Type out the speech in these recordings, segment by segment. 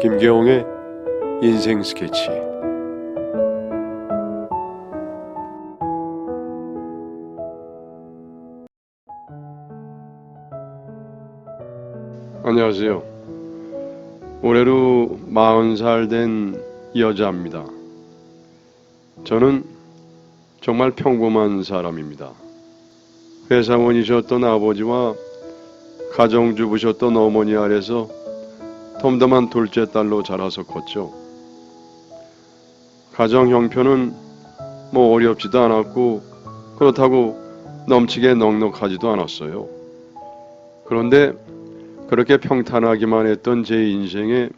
김계홍의 인생 스케치 안녕하세요. 올해로 40살 된 여자입니다. 저는 정말 평범한 사람입니다. 회사원이셨던 아버지와 가정주부셨던 어머니 아래서 덤덤한 둘째 딸로 자라서 컸죠. 가정 형편은 뭐 어렵지도 않았고 그렇다고 넘치게 넉넉하지도 않았어요. 그런데 그렇게 평탄하기만 했던 제 인생에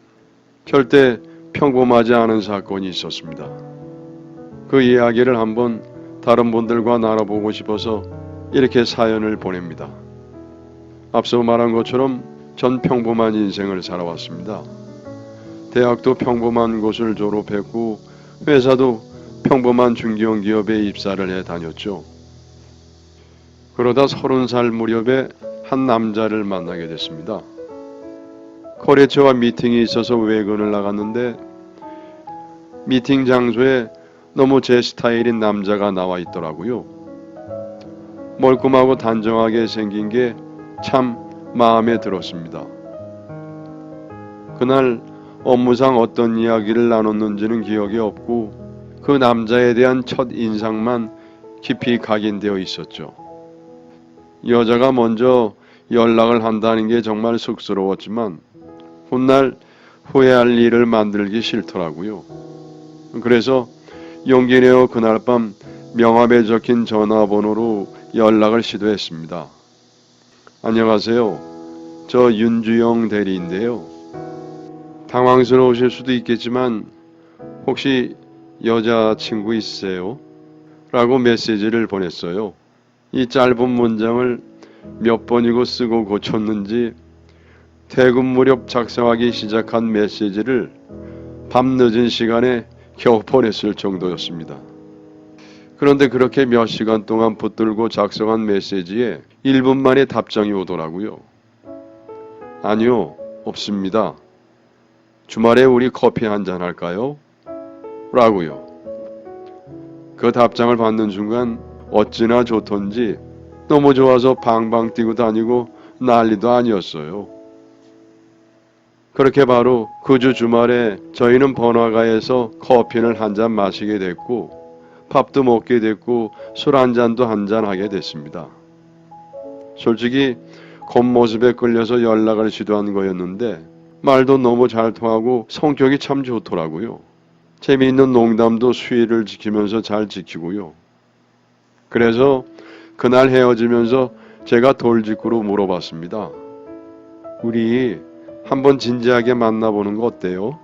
절대 평범하지 않은 사건이 있었습니다. 그 이야기를 한번 다른 분들과 나눠보고 싶어서 이렇게 사연을 보냅니다. 앞서 말한 것처럼 전 평범한 인생을 살아왔습니다. 대학도 평범한 곳을 졸업했고 회사도 평범한 중견 기업에 입사를 해 다녔죠. 그러다 서른 살 무렵에 한 남자를 만나게 됐습니다. 거래처와 미팅이 있어서 외근을 나갔는데 미팅 장소에 너무 제 스타일인 남자가 나와 있더라고요. 멀끔하고 단정하게 생긴 게 참 마음에 들었습니다. 그날 업무상 어떤 이야기를 나눴는지는 기억이 없고 그 남자에 대한 첫 인상만 깊이 각인되어 있었죠. 여자가 먼저 연락을 한다는 게 정말 쑥스러웠지만 훗날 후회할 일을 만들기 싫더라고요. 그래서 용기 내어 그날 밤 명함에 적힌 전화번호로 연락을 시도했습니다. 안녕하세요. 저 윤주영 대리인데요. 당황스러우실 수도 있겠지만 혹시 여자친구 있으세요? 라고 메시지를 보냈어요. 이 짧은 문장을 몇 번이고 쓰고 고쳤는지 퇴근 무렵 작성하기 시작한 메시지를 밤 늦은 시간에 겨우 보냈을 정도였습니다. 그런데 그렇게 몇 시간 동안 붙들고 작성한 메시지에 1분 만에 답장이 오더라고요. 아니요, 없습니다. 주말에 우리 커피 한 잔 할까요? 라고요. 그 답장을 받는 순간 어찌나 좋던지 너무 좋아서 방방 뛰고 다니고 난리도 아니었어요. 그렇게 바로 그 주 주말에 저희는 번화가에서 커피를 한 잔 마시게 됐고 밥도 먹게 됐고 술 한 잔도 한 잔 하게 됐습니다. 솔직히 겉모습에 끌려서 연락을 시도한 거였는데 말도 너무 잘 통하고 성격이 참 좋더라고요. 재미있는 농담도 수위를 지키면서 잘 지키고요. 그래서 그날 헤어지면서 제가 돌직구로 물어봤습니다. 우리 한번 진지하게 만나보는 거 어때요?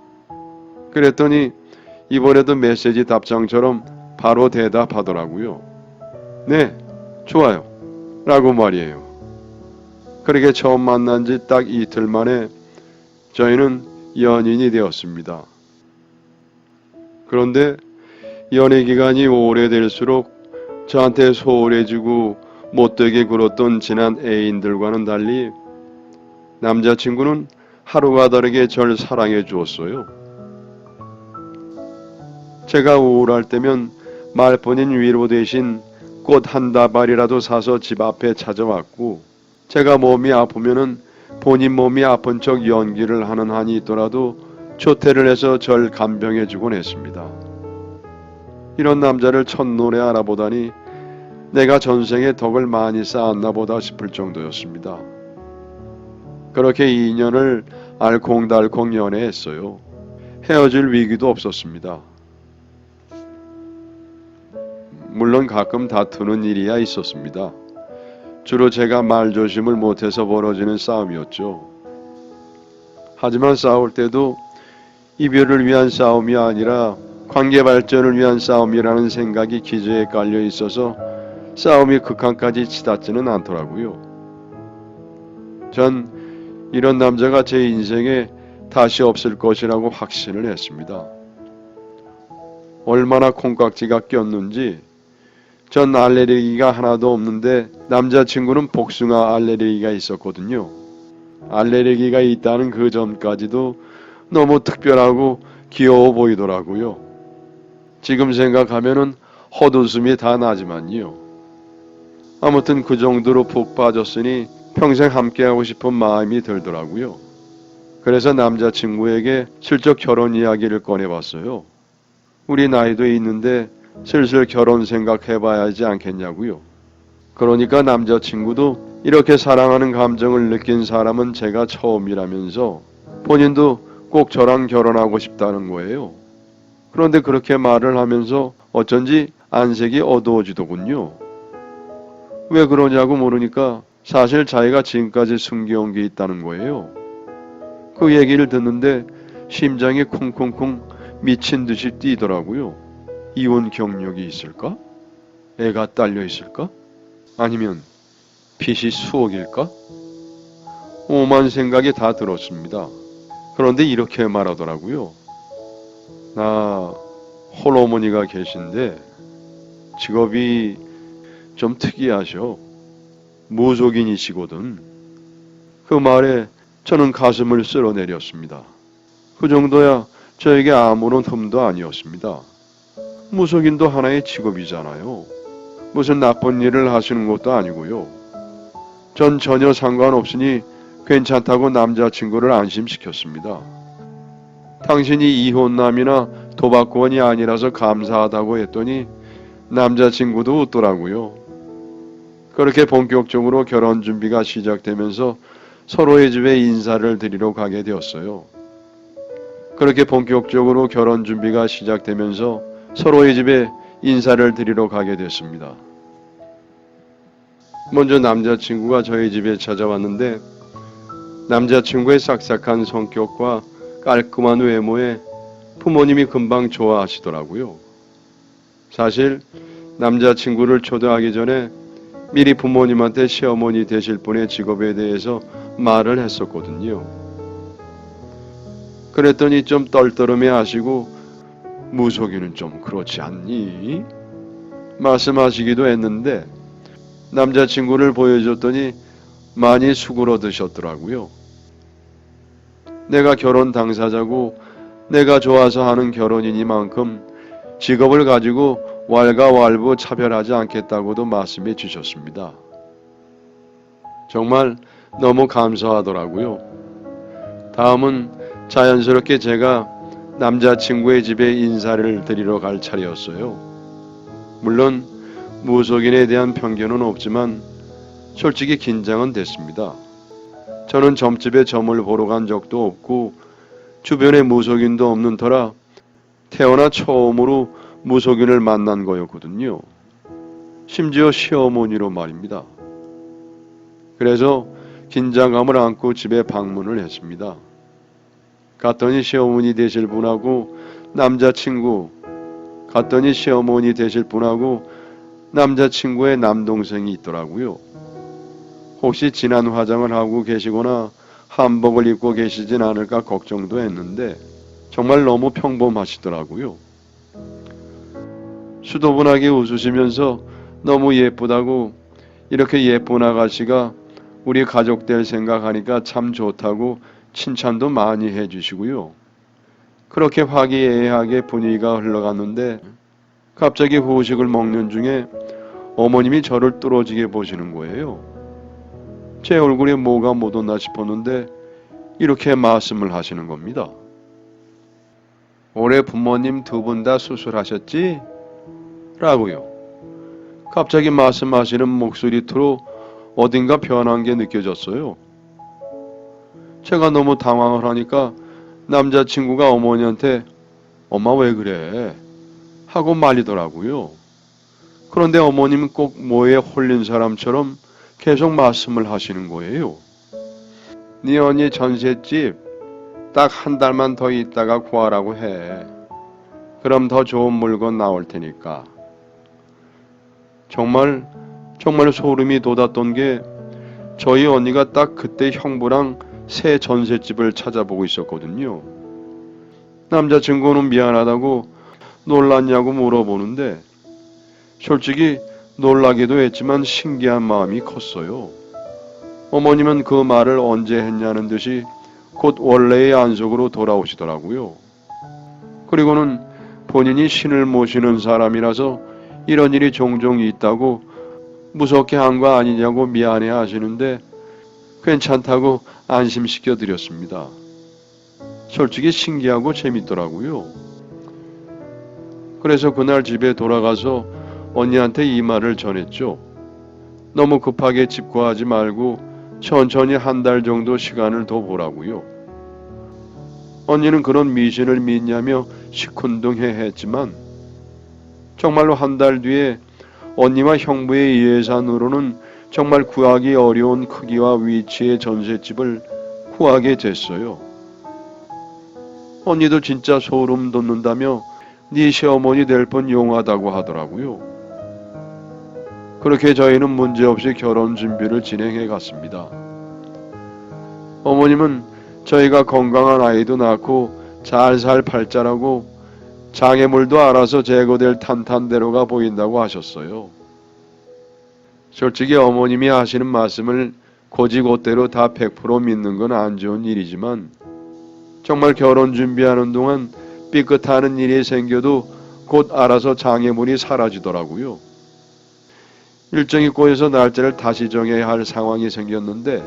그랬더니 이번에도 메시지 답장처럼 바로 대답하더라고요. 네, 좋아요. 라고 말이에요. 그렇게 처음 만난 지 딱 이틀 만에 저희는 연인이 되었습니다. 그런데 연애 기간이 오래될수록 저한테 소홀해지고 못되게 굴었던 지난 애인들과는 달리 남자친구는 하루가 다르게 절 사랑해 주었어요. 제가 우울할 때면 말뿐인 위로 대신 꽃 한 다발이라도 사서 집 앞에 찾아왔고 제가 몸이 아프면은 본인 몸이 아픈 척 연기를 하는 한이 있더라도 조퇴를 해서 절 간병해 주곤 했습니다. 이런 남자를 첫눈에 알아보다니 내가 전생에 덕을 많이 쌓았나 보다 싶을 정도였습니다. 그렇게 2년을 알콩달콩 연애했어요. 헤어질 위기도 없었습니다. 물론 가끔 다투는 일이야 있었습니다. 주로 제가 말조심을 못해서 벌어지는 싸움이었죠. 하지만 싸울 때도 이별을 위한 싸움이 아니라 관계 발전을 위한 싸움이라는 생각이 기저에 깔려 있어서 싸움이 극한까지 치닫지는 않더라고요. 전 이런 남자가 제 인생에 다시 없을 것이라고 확신을 했습니다. 얼마나 콩깍지가 꼈는지 전 알레르기가 하나도 없는데 남자친구는 복숭아 알레르기가 있었거든요. 알레르기가 있다는 그 전까지도 너무 특별하고 귀여워 보이더라고요. 지금 생각하면은 헛웃음이 다 나지만요. 아무튼 그 정도로 푹 빠졌으니 평생 함께하고 싶은 마음이 들더라고요. 그래서 남자친구에게 슬쩍 결혼 이야기를 꺼내봤어요. 우리 나이도 있는데 슬슬 결혼 생각해봐야 하지 않겠냐고요. 그러니까 남자친구도 이렇게 사랑하는 감정을 느낀 사람은 제가 처음이라면서 본인도 꼭 저랑 결혼하고 싶다는 거예요. 그런데 그렇게 말을 하면서 어쩐지 안색이 어두워지더군요. 왜 그러냐고 물으니까 사실 자기가 지금까지 숨겨온 게 있다는 거예요. 그 얘기를 듣는데 심장이 쿵쿵쿵 미친 듯이 뛰더라고요. 이혼 경력이 있을까? 애가 딸려 있을까? 아니면 빚이 수억일까? 오만 생각이 다 들었습니다. 그런데 이렇게 말하더라고요. 나 홀어머니가 계신데 직업이 좀 특이하셔. 무속인이시거든. 그 말에 저는 가슴을 쓸어내렸습니다. 그 정도야 저에게 아무런 흠도 아니었습니다. 무속인도 하나의 직업이잖아요. 무슨 나쁜 일을 하시는 것도 아니고요. 전 전혀 상관없으니 괜찮다고 남자친구를 안심시켰습니다. 당신이 이혼남이나 도박권이 아니라서 감사하다고 했더니 남자친구도 웃더라고요. 그렇게 본격적으로 결혼 준비가 시작되면서 서로의 집에 인사를 드리러 가게 되었어요. 그렇게 본격적으로 결혼 준비가 시작되면서 서로의 집에 인사를 드리러 가게 됐습니다. 먼저 남자친구가 저희 집에 찾아왔는데 남자친구의 싹싹한 성격과 깔끔한 외모에 부모님이 금방 좋아하시더라고요. 사실 남자친구를 초대하기 전에 미리 부모님한테 시어머니 되실 분의 직업에 대해서 말을 했었거든요. 그랬더니 좀 떨떠름해 하시고 무속이는 좀 그렇지 않니? 말씀하시기도 했는데 남자친구를 보여줬더니 많이 수그러 드셨더라고요. 내가 결혼 당사자고 내가 좋아서 하는 결혼이니만큼 직업을 가지고 왈가왈부 차별하지 않겠다고도 말씀해 주셨습니다. 정말 너무 감사하더라고요. 다음은 자연스럽게 제가 남자친구의 집에 인사를 드리러 갈 차례였어요. 물론 무속인에 대한 편견은 없지만 솔직히 긴장은 됐습니다. 저는 점집에 점을 보러 간 적도 없고 주변에 무속인도 없는 터라 태어나 처음으로 무속인을 만난 거였거든요. 심지어 시어머니로 말입니다. 그래서 긴장감을 안고 집에 방문을 했습니다. 갔더니 시어머니 되실 분하고 남자친구, 갔더니 시어머니 되실 분하고 남자친구의 남동생이 있더라고요. 혹시 진한 화장을 하고 계시거나 한복을 입고 계시진 않을까 걱정도 했는데 정말 너무 평범하시더라고요. 수도분하게 웃으시면서 너무 예쁘다고 이렇게 예쁜 아가씨가 우리 가족 될 생각하니까 참 좋다고 칭찬도 많이 해주시고요. 그렇게 화기애애하게 분위기가 흘러갔는데 갑자기 후식을 먹는 중에 어머님이 저를 뚫어지게 보시는 거예요. 제 얼굴에 뭐가 묻었나 싶었는데 이렇게 말씀을 하시는 겁니다. 올해 부모님 두 분 다 수술하셨지? 라고요. 갑자기 말씀하시는 목소리로 어딘가 변한 게 느껴졌어요. 제가 너무 당황을 하니까 남자친구가 어머니한테 엄마 왜 그래? 하고 말리더라고요. 그런데 어머님은 꼭 뭐에 홀린 사람처럼 계속 말씀을 하시는 거예요. 네 언니 전셋집 딱 한 달만 더 있다가 구하라고 해. 그럼 더 좋은 물건 나올 테니까. 정말 정말 소름이 돋았던 게 저희 언니가 딱 그때 형부랑 새 전셋집을 찾아보고 있었거든요. 남자 친구는 미안하다고 놀랐냐고 물어보는데 솔직히 놀라기도 했지만 신기한 마음이 컸어요. 어머님은 그 말을 언제 했냐는 듯이 곧 원래의 안속으로 돌아오시더라고요. 그리고는 본인이 신을 모시는 사람이라서 이런 일이 종종 있다고 무섭게 한 거 아니냐고 미안해 하시는데 괜찮다고 안심시켜 드렸습니다. 솔직히 신기하고 재밌더라고요. 그래서 그날 집에 돌아가서 언니한테 이 말을 전했죠. 너무 급하게 집구하지 말고 천천히 한 달 정도 시간을 더 보라고요. 언니는 그런 미신을 믿냐며 시큰둥해 했지만 정말로 한 달 뒤에 언니와 형부의 예산으로는 정말 구하기 어려운 크기와 위치의 전셋집을 구하게 됐어요. 언니도 진짜 소름 돋는다며 네 시어머니 될 뻔 용하다고 하더라고요. 그렇게 저희는 문제없이 결혼 준비를 진행해 갔습니다. 어머님은 저희가 건강한 아이도 낳고 잘 살 팔자라고 장애물도 알아서 제거될 탄탄대로가 보인다고 하셨어요. 솔직히 어머님이 하시는 말씀을 고지고대로 다 100% 믿는 건 안 좋은 일이지만 정말 결혼 준비하는 동안 삐끗하는 일이 생겨도 곧 알아서 장애물이 사라지더라고요. 일정이 꼬여서 날짜를 다시 정해야 할 상황이 생겼는데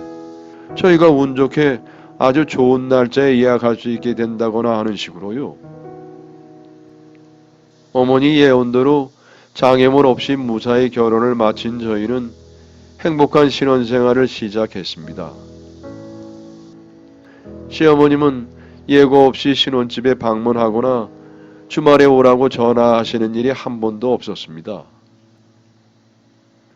저희가 운 좋게 아주 좋은 날짜에 예약할 수 있게 된다거나 하는 식으로요. 어머니 예언대로 장애물 없이 무사히 결혼을 마친 저희는 행복한 신혼생활을 시작했습니다. 시어머님은 예고 없이 신혼집에 방문하거나 주말에 오라고 전화하시는 일이 한 번도 없었습니다.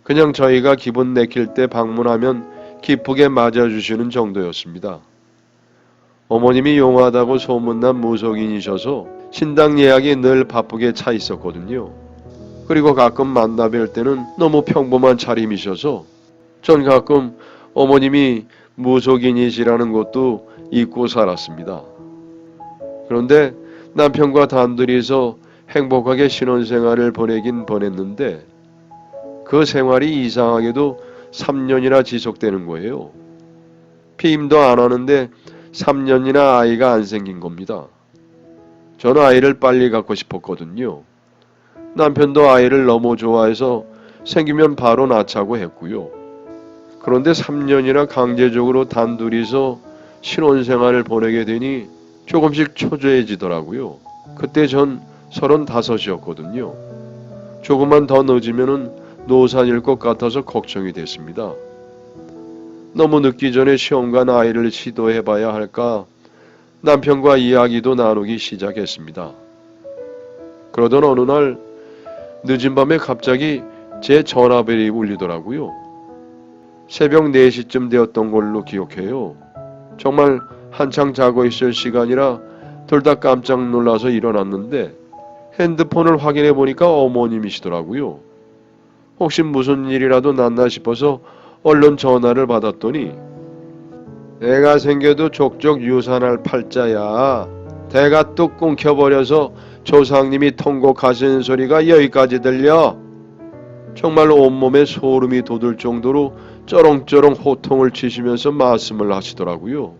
그냥 저희가 기분 내킬 때 방문하면 기쁘게 맞아주시는 정도였습니다. 어머님이 용하다고 소문난 무속인이셔서 신당 예약이 늘 바쁘게 차 있었거든요. 그리고 가끔 만나 뵐 때는 너무 평범한 차림이셔서 전 가끔 어머님이 무속인이시라는 것도 잊고 살았습니다. 그런데 남편과 단둘이서 행복하게 신혼생활을 보내긴 보냈는데 그 생활이 이상하게도 3년이나 지속되는 거예요. 피임도 안 하는데 3년이나 아이가 안 생긴 겁니다. 저는 아이를 빨리 갖고 싶었거든요. 남편도 아이를 너무 좋아해서 생기면 바로 낳자고 했고요. 그런데 3년이나 강제적으로 단둘이서 신혼 생활을 보내게 되니 조금씩 초조해지더라고요. 그때 전 35이었거든요. 조금만 더 늦으면은 노산일 것 같아서 걱정이 됐습니다. 너무 늦기 전에 시험관 아이를 시도해봐야 할까 남편과 이야기도 나누기 시작했습니다. 그러던 어느 날 늦은 밤에 갑자기 제 전화벨이 울리더라고요. 새벽 4시쯤 되었던 걸로 기억해요. 정말 한창 자고 있을 시간이라 둘 다 깜짝 놀라서 일어났는데 핸드폰을 확인해 보니까 어머님이시더라고요. 혹시 무슨 일이라도 났나 싶어서 얼른 전화를 받았더니 애가 생겨도 족족 유산할 팔자야. 대가 뚝 끊겨버려서 조상님이 통곡하시는 소리가 여기까지 들려. 정말 온몸에 소름이 돋을 정도로 쩌렁쩌렁 호통을 치시면서 말씀을 하시더라고요.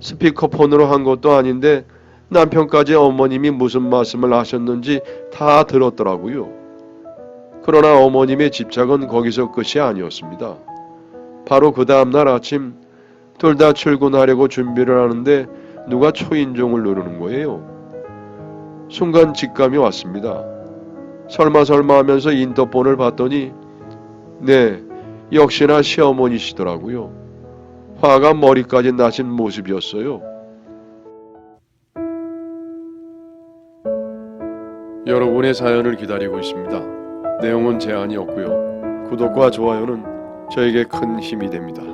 스피커폰으로 한 것도 아닌데 남편까지 어머님이 무슨 말씀을 하셨는지 다 들었더라고요. 그러나 어머님의 집착은 거기서 끝이 아니었습니다. 바로 그 다음날 아침 둘 다 출근하려고 준비를 하는데 누가 초인종을 누르는 거예요. 순간 직감이 왔습니다. 설마 설마 하면서 인터폰을 봤더니 네, 역시나 시어머니시더라고요. 화가 머리까지 나신 모습이었어요. 여러분의 사연을 기다리고 있습니다. 내용은 제한이 없고요. 구독과 좋아요는 저에게 큰 힘이 됩니다.